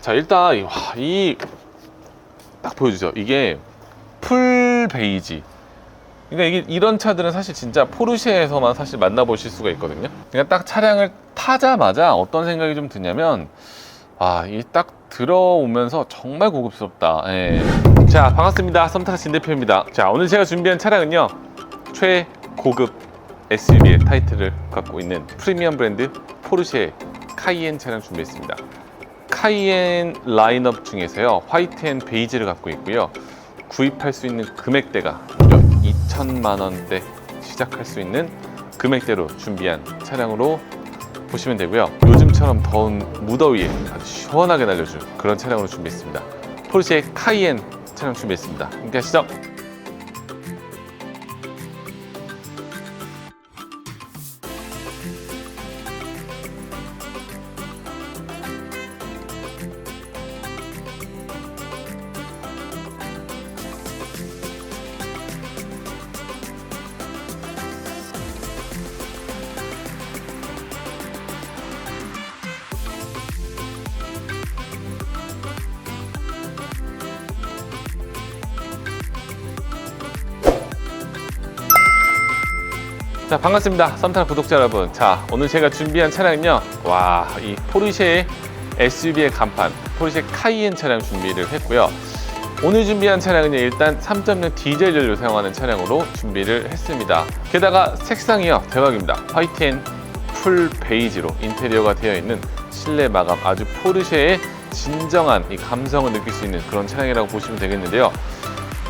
자 일단 이- 딱 보여주죠. 이게 풀 베이지. 그러니까 이게 이런 차들은 사실 진짜 포르쉐에서만 사실 만나보실 수가 있거든요. 그러니까 딱 차량을 타자마자 어떤 생각이 좀 드냐면 아, 이 딱 들어오면서 정말 고급스럽다. 예. 자, 반갑습니다. 썸타라 진 대표입니다. 자, 오늘 제가 준비한 차량은요. 최고급 SUV의 타이틀을 갖고 있는 프리미엄 브랜드 포르쉐 카이엔 차량 준비했습니다. 카이엔 라인업 중에서요. 화이트 앤 베이지를 갖고 있고요. 구입할 수 있는 금액대가 무려 2천만 원대 시작할 수 있는 금액대로 준비한 차량으로 보시면 되고요. 요즘처럼 더운 무더위에 아주 시원하게 날려줄 그런 차량으로 준비했습니다. 포르쉐 카이엔 차량 준비했습니다. 함께 하시죠. 자 반갑습니다. 썸타라 구독자 여러분. 자 오늘 제가 준비한 차량은요. 와 이 포르쉐의 SUV의 간판 포르쉐 카이엔 차량 준비를 했고요. 오늘 준비한 차량은 일단 3.0 디젤 연료 사용하는 차량으로 준비를 했습니다. 게다가 색상이요 대박입니다. 화이트 앤 풀 베이지로 인테리어가 되어 있는 실내 마감 아주 포르쉐의 진정한 이 감성을 느낄 수 있는 그런 차량이라고 보시면 되겠는데요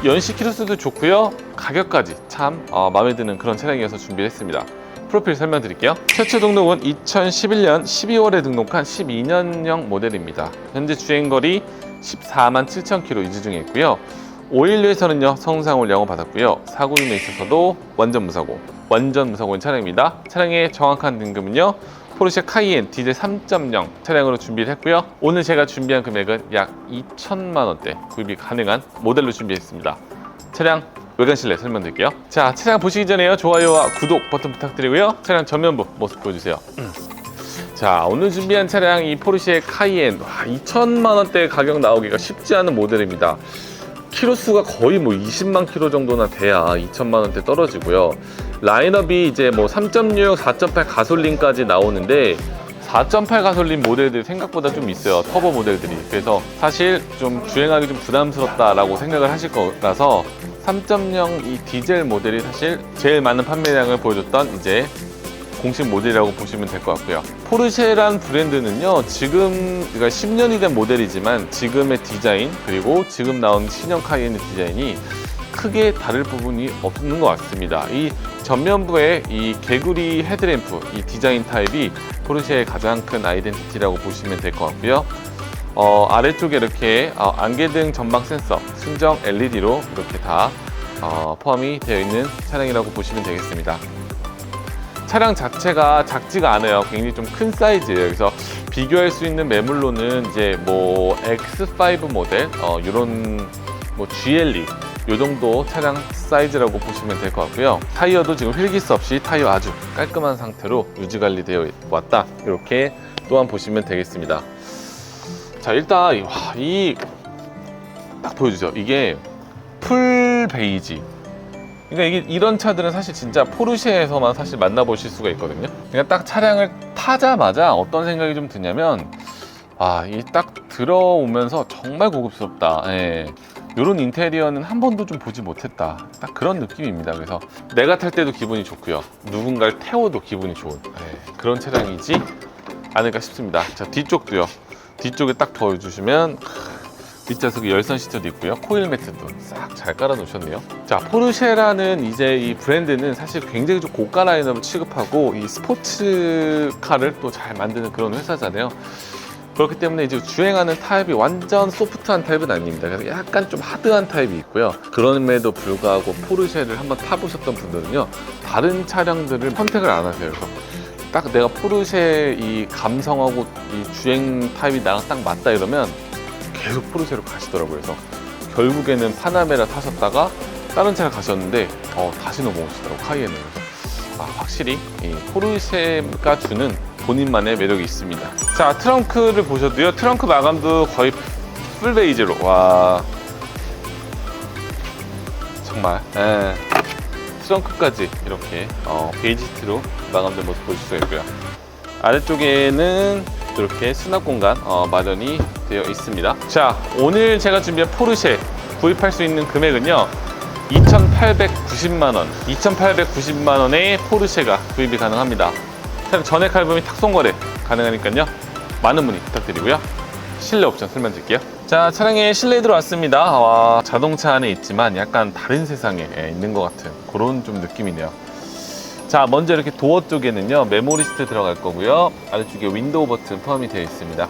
연식 키로수도 좋고요. 가격까지 참 어, 마음에 드는 그런 차량이어서 준비했습니다. 프로필 설명드릴게요. 최초 등록은 2011년 12월에 등록한 12년형 모델입니다. 현재 주행거리 14만 7천 킬로 유지 중에 있고요. 512에서는요 성상을 영업받았고요. 사고임에 있어서도 완전 무사고, 완전 무사고인 차량입니다. 차량의 정확한 등급은요. 포르쉐 카이엔 디젤 3.0 차량으로 준비를 했고요. 오늘 제가 준비한 금액은 약 2천만 원대 구입이 가능한 모델로 준비했습니다. 차량 외관 실내 설명드릴게요. 자, 차량 보시기 전에요. 좋아요와 구독 버튼 부탁드리고요. 차량 전면부 모습 보여주세요. 자, 오늘 준비한 차량 이 포르쉐 카이엔 와, 2천만 원대 가격 나오기가 쉽지 않은 모델입니다. 키로수가 거의 뭐 20만 킬로 정도나 돼야 2천만 원대 떨어지고요. 라인업이 이제 뭐 3.6, 4.8 가솔린까지 나오는데 4.8 가솔린 모델들이 생각보다 좀 있어요. 터보 모델들이. 그래서 사실 좀 주행하기 좀 부담스럽다라고 생각을 하실 거라서 3.0 이 디젤 모델이 사실 제일 많은 판매량을 보여줬던 이제 공식 모델이라고 보시면 될 것 같고요. 포르쉐란 브랜드는요, 지금, 그러니까 10년이 된 모델이지만 지금의 디자인, 그리고 지금 나온 신형 카이엔의 디자인이 크게 다를 부분이 없는 것 같습니다. 이 전면부의 이 개구리 헤드램프, 이 디자인 타입이 포르쉐의 가장 큰 아이덴티티라고 보시면 될 것 같고요. 어, 아래쪽에 이렇게 어, 안개등 전방 센서, 순정 LED로 이렇게 다 어, 포함이 되어 있는 차량이라고 보시면 되겠습니다. 차량 자체가 작지가 않아요. 굉장히 좀 큰 사이즈예요. 그래서 비교할 수 있는 매물로는 이제 뭐 X5 모델, 어, 이런 뭐 GLE 요 정도 차량 사이즈라고 보시면 될 것 같고요. 타이어도 지금 휠기스 없이 타이어 아주 깔끔한 상태로 유지 관리되어 왔다. 이렇게 또한 보시면 되겠습니다. 자 일단 이- 와, 이딱 보여주죠. 이게 풀 베이지. 그러니까 이게 이런 차들은 사실 진짜 포르쉐에서만 사실 만나보실 수가 있거든요. 그러니까 딱 차량을 타자마자 어떤 생각이 좀 드냐면 아, 이 딱 들어오면서 정말 고급스럽다. 예. 이런 인테리어는 한 번도 좀 보지 못했다. 딱 그런 느낌입니다. 그래서 내가 탈 때도 기분이 좋고요. 누군가를 태워도 기분이 좋은 예, 그런 차량이지 않을까 싶습니다. 자, 뒤쪽도요. 뒤쪽에 딱 보여주시면 뒷좌석에 열선 시트도 있고요. 코일 매트도 싹 잘 깔아 놓으셨네요. 자, 포르쉐라는 이제 이 브랜드는 사실 굉장히 좀 고가 라인업을 취급하고 이 스포츠카를 또 잘 만드는 그런 회사잖아요. 그렇기 때문에 이제 주행하는 타입이 완전 소프트한 타입은 아닙니다. 그래서 약간 좀 하드한 타입이 있고요. 그럼에도 불구하고 포르쉐를 한번 타보셨던 분들은요, 다른 차량들을 선택을 안 하세요. 그래서 딱 내가 포르쉐 이 감성하고 이 주행 타입이 나랑 딱 맞다 이러면 계속 포르쉐로 가시더라고요. 그래서 결국에는 파나메라 타셨다가 다른 차를 가셨는데 어, 다시 넘어오시더라고요. 카이엔을. 아, 확실히 이 포르쉐가 주는 본인만의 매력이 있습니다. 자, 트렁크를 보셔도요. 트렁크 마감도 거의 풀 베이지로. 와. 정말. 예. 트렁크까지 이렇게 어, 베이지트로 마감된 모습 보실 수가 있고요. 아래쪽에는 이렇게 수납 공간 어, 마련이 되어 있습니다. 자, 오늘 제가 준비한 포르쉐 구입할 수 있는 금액은요. 2,890만 원, 2,890만 원의 포르쉐가 구입이 가능합니다. 전액 할부및 탁송 거래 가능하니까요. 많은 문의 부탁드리고요. 실내 옵션 설명드릴게요. 자, 차량에 실내에 들어왔습니다. 와, 자동차 안에 있지만 약간 다른 세상에 예, 있는 것 같은 그런 좀 느낌이네요. 자, 먼저 이렇게 도어 쪽에는요, 메모리 시트 들어갈 거고요. 아래쪽에 윈도우 버튼 포함이 되어 있습니다.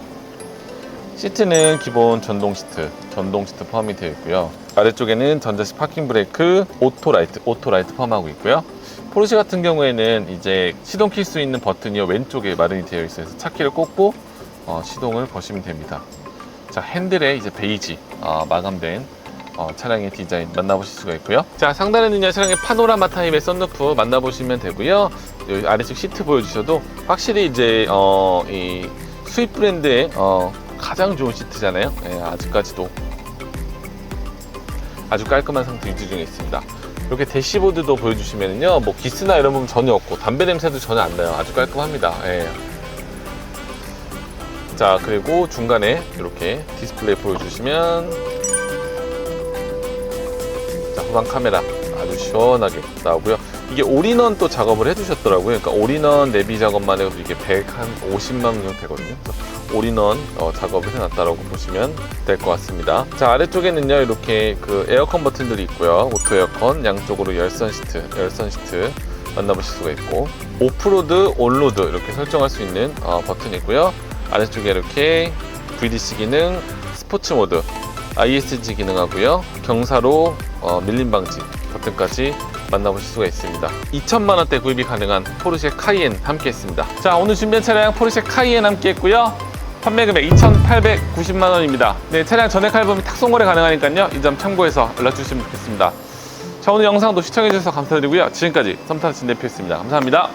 시트는 기본 전동 시트, 전동 시트 포함이 되어 있고요. 아래쪽에는 전자식 파킹 브레이크, 오토 라이트, 오토 라이트 포함하고 있고요. 포르쉐 같은 경우에는 이제 시동 킬 수 있는 버튼이 왼쪽에 마련이 되어 있어서 차키를 꽂고 어, 시동을 거시면 됩니다. 자, 핸들에 이제 베이지 어, 마감된 어, 차량의 디자인 만나보실 수가 있고요. 자, 상단에는요, 차량의 파노라마 타입의 썬루프 만나보시면 되고요. 아래쪽 시트 보여주셔도 확실히 이제, 어, 이 수입 브랜드의 어, 가장 좋은 시트잖아요. 예, 아직까지도 아주 깔끔한 상태 유지 중에 있습니다. 이렇게 대시보드도 보여주시면요, 뭐 기스나 이런 부분 전혀 없고 담배 냄새도 전혀 안 나요. 아주 깔끔합니다. 예. 자, 그리고 중간에 이렇게 디스플레이 보여주시면 자, 후방 카메라 아주 시원하게 나오고요. 이게 올인원 또 작업을 해주셨더라고요. 그러니까 올인원 내비 작업만 해도 이게 150만 원 정도 되거든요. 그래서 올인원 어, 작업을 해놨다라고 보시면 될 것 같습니다. 자 아래쪽에는요 이렇게 그 에어컨 버튼들이 있고요. 오토 에어컨 양쪽으로 열선 시트, 열선 시트 만나보실 수가 있고 오프로드, 온로드 이렇게 설정할 수 있는 어, 버튼이 있고요. 아래쪽에 이렇게 VDC 기능, 스포츠 모드, ISG 기능하고요. 경사로 어, 밀림 방지 버튼까지 만나보실 수가 있습니다. 2천만 원대 구입이 가능한 포르쉐 카이엔 함께했습니다. 자 오늘 준비한 차량 포르쉐 카이엔 함께했고요. 판매 금액 2,890만 원입니다. 네 차량 전액 할부 및 탁송 거래 가능하니까요. 이 점 참고해서 연락 주시면 좋겠습니다. 자 오늘 영상도 시청해 주셔서 감사드리고요. 지금까지 썸타는 진대표였습니다. 감사합니다.